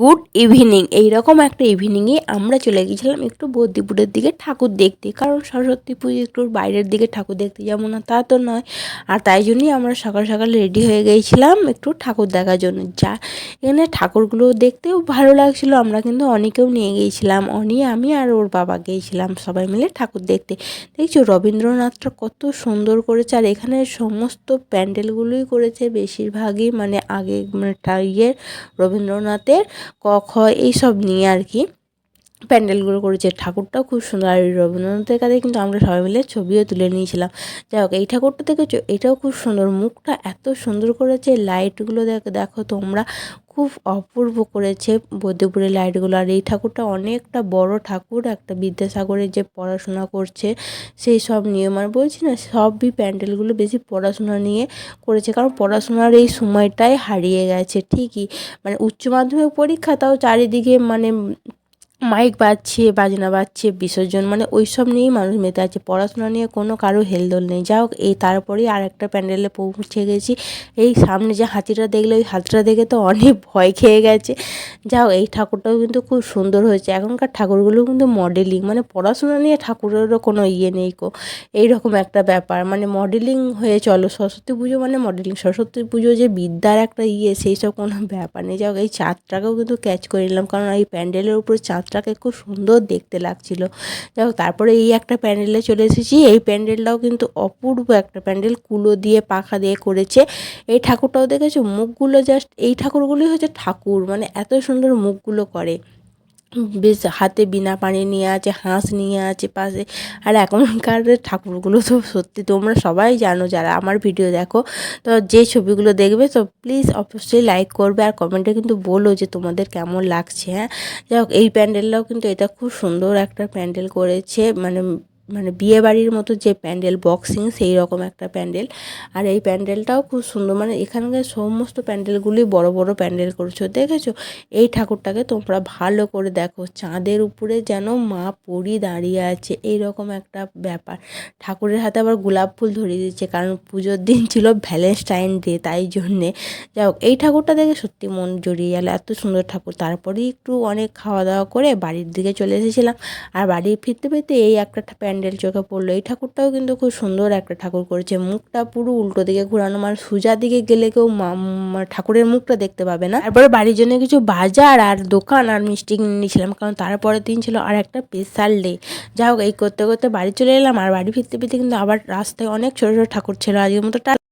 Good evening. এইরকম একটা ইভিনিংয়ে আমরা চলে গিয়েছিলাম একটু বদ্যিপুরের দিকে ঠাকুর দেখতে। কারণ সরস্বতী পুজো একটু বাইরের দিকে ঠাকুর দেখতে যাব না, তা তো নয়। আর তাই জন্যই আমরা সকাল সকাল রেডি হয়ে গিয়েছিলাম একটু ঠাকুর দেখার জন্য। যা, এখানে ঠাকুরগুলো দেখতেও ভালো লাগছিল। আমরা কিন্তু অনেকেও নিয়ে গিয়েছিলাম। অনি, আমি আর ওর বাবা গিয়েছিলাম সবাই মিলে ঠাকুর দেখতে। দেখছ রবীন্দ্রনাথটা কত সুন্দর করেছে। আর এখানে সমস্ত প্যান্ডেলগুলোই করেছে বেশিরভাগই। মানে আগে মানে ইয়ের রবীন্দ্রনাথের ক, খ, এইসব নিয়ে আর কি প্যান্ডেলগুলো করেছে। ঠাকুরটাও খুব সুন্দর। আর রবীন্দ্রনাথের কাছে কিন্তু আমরা সবাই মিলে ছবিও তুলে নিয়েছিলাম। যাই হোক, এই ঠাকুরটা দেখেছ? এটাও খুব সুন্দর। মুখটা এত সুন্দর করেছে লাইটগুলো দেখ, দেখো তোমরা। খুব অপূর্ব করেছে বৈদ্যপুরের লাইটগুলো। আর এই ঠাকুরটা অনেকটা বড় ঠাকুর, একটা বিদ্যাসাগরে যে পড়াশোনা করছে, সেই সব নিয়ম আর বলছি না, সবই প্যান্ডেলগুলো বেশি পড়াশোনা নিয়ে করেছে, কারণ পড়াশোনার এই সময়টাই হারিয়ে গেছে, ঠিকই। মানে উচ্চ মাধ্যমিক পরীক্ষা, তাও চারিদিকে মানে মাইক বাজছে, বাজনা বাজছে, বিসর্জন মানে ওই সব নিয়েই মানুষ মেতে আছে। পড়াশোনা নিয়ে কোনো কারও হেলদোল নেই। যা হোক, এই তারপরেই আর একটা প্যান্ডেলে পৌঁছে গেছি। এই সামনে যে হাতিটা দেখলে, ওই হাতিটা দেখে তো অনেক ভয় খেয়ে গেছে। যা হোক, এই ঠাকুরটাও কিন্তু খুব সুন্দর হয়েছে। এখনকার ঠাকুরগুলো কিন্তু মডেলিং মানে পড়াশোনা নিয়ে ঠাকুরেরও কোনো ইয়ে নেই কো। এইরকম একটা ব্যাপার মানে মডেলিং হয়ে চলো। সরস্বতী পুজো মানে মডেলিং সরস্বতী পুজো যে বিদ্যার একটা ইয়ে সেই সব কোনো ব্যাপার নেই। যাই হোক, এই চাঁদটাকেও কিন্তু ক্যাচ করে নিলাম। কারণ এই প্যান্ডেলের উপরে চাঁদটাকে খুব সুন্দর দেখতে লাগছিল। যাই তারপরে এই একটা প্যান্ডেলে চলে এসেছি। এই প্যান্ডেলটাও কিন্তু অপূর্ব একটা প্যান্ডেল। কুলো দিয়ে, পাখা দিয়ে করেছে। এই ঠাকুরটাও দেখেছ? মুখগুলো জাস্ট এই ঠাকুরগুলোই হচ্ছে ঠাকুর। মানে এত সুন্দর মুখগুলো করে। বেশ হাতে বিনা পানি নিয়ে আছে, হাঁস নিয়ে আছে পাশে। আর এখনকার ঠাকুরগুলো তো সত্যি তোমরা সবাই জানো যারা আমার ভিডিও দেখো। তো যে ছবিগুলো দেখবে তো প্লিজ অবশ্যই লাইক করবে আর কমেন্টে কিন্তু বলো যে তোমাদের কেমন লাগছে হ্যাঁ? যাই হোক, এই প্যান্ডেলটাও কিন্তু এটা খুব সুন্দর একটা প্যান্ডেল করেছে মানে মানে বিয়ে বাড়ির মতো যে প্যান্ডেল, বক্সিং সেই রকম একটা প্যান্ডেল। আর এই প্যান্ডেলটাও খুব সুন্দর মানে এখানকার সমস্ত প্যান্ডেলগুলি বড় বড় প্যান্ডেল করেছ, দেখেছ? এই ঠাকুরটাকে তোমরা ভালো করে দেখো, চাঁদের উপরে যেন মা পরি দাঁড়িয়ে আছে এই রকম একটা ব্যাপার। ঠাকুরের হাতে আবার গোলাপ ফুল ধরিয়ে দিচ্ছে কারণ পুজোর দিন ছিল ভ্যালেন্টাইন ডে, তাই জন্যে। যাই হোক, এই ঠাকুরটা দেখে সত্যি মন জড়িয়ে গেল, এত সুন্দর ঠাকুর। তারপরেই একটু অনেক খাওয়া দাওয়া করে বাড়ির দিকে চলে এসেছিলাম। আর বাড়ি ফিরতে ফিরতে এই একটা প্যান্ডেল চোখে পড়ল। এই ঠাকুরটাও কিন্তু খুব সুন্দর একটা ঠাকুর করেছে। মুখটা পুরো উল্টো দিকে ঘুরানো। মানে সোজা দিকে গেলে কেউ মানে ঠাকুরের মুখটা দেখতে পাবে না। তারপরে বাড়ির জন্য কিছু বাজার আর দোকান আর মিষ্টি নিয়েছিলাম। কারণ তারপরের দিন ছিল আর একটা স্পেশাল ডে যা হোক, এই করতে করতে বাড়ি চলে এলাম। আর বাড়ি ফিরতে ফিরতে কিন্তু আবার রাস্তায় অনেক ছোটো ছোটো ঠাকুর ছিল। আজকের মতো